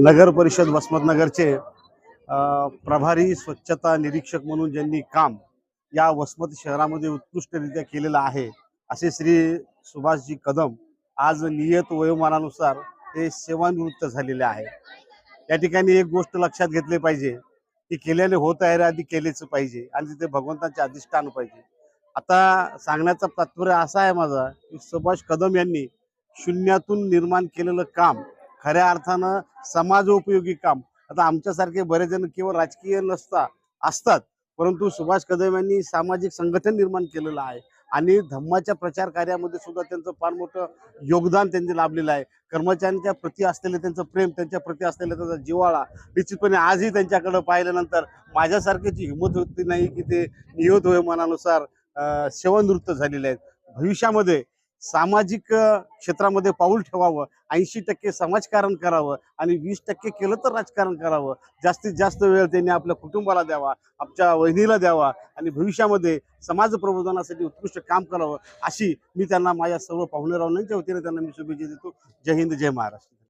नगर परिषद वसमतनगरचे प्रभारी स्वच्छता निरीक्षक म्हणून ज्यांनी काम या वसमत शहरामध्ये उत्कृष्टरित्या केलेलं आहे असे श्री सुभाषजी कदम आज नियत वयोमानानुसार ते सेवानिवृत्त झालेले आहे. या ठिकाणी एक गोष्ट लक्षात घेतली पाहिजे की केल्याने होत आहे आधी केलेच पाहिजे आणि तिथे भगवंतांचे अधिष्ठान पाहिजे. आता सांगण्याचा तात्पर्य असा आहे माझा की सुभाष कदम यांनी शून्यातून निर्माण केलेलं काम खऱ्या अर्थानं समाज उपयोगी काम. आता आमच्यासारखे बरेच जण केवळ राजकीय नसता असतात परंतु सुभाष कदम यांनी सामाजिक संघटन निर्माण केलेलं आहे. आणि धम्माच्या प्रचार कार्यामध्ये सुद्धा त्यांचं फार मोठं योगदान त्यांनी लाभलेलं आहे. कर्मचाऱ्यांच्या प्रती असलेलं त्यांचं प्रेम त्यांच्या प्रती असलेला त्यांचा जिव्हाळा निश्चितपणे आजही त्यांच्याकडं पाहिल्यानंतर माझ्यासारख्याची हिंमत होती नाही की ते नियत होय मनानुसार सेवानिवृत्त झालेले आहेत. भविष्यामध्ये सामाजिक क्षेत्रामध्ये पाऊल ठेवावं ऐंशी टक्के समाजकारण करावं आणि वीस टक्के केलं तर राजकारण करावं. जास्तीत जास्त वेळ त्यांनी आपल्या कुटुंबाला द्यावा आमच्या वहिनीला द्यावा आणि भविष्यामध्ये समाज प्रबोधनासाठी उत्कृष्ट काम करावं अशी मी त्यांना माझ्या सर्व पाहुणेरावनांच्या वतीने त्यांना मी शुभेच्छा देतो. जय हिंद जय महाराष्ट्र.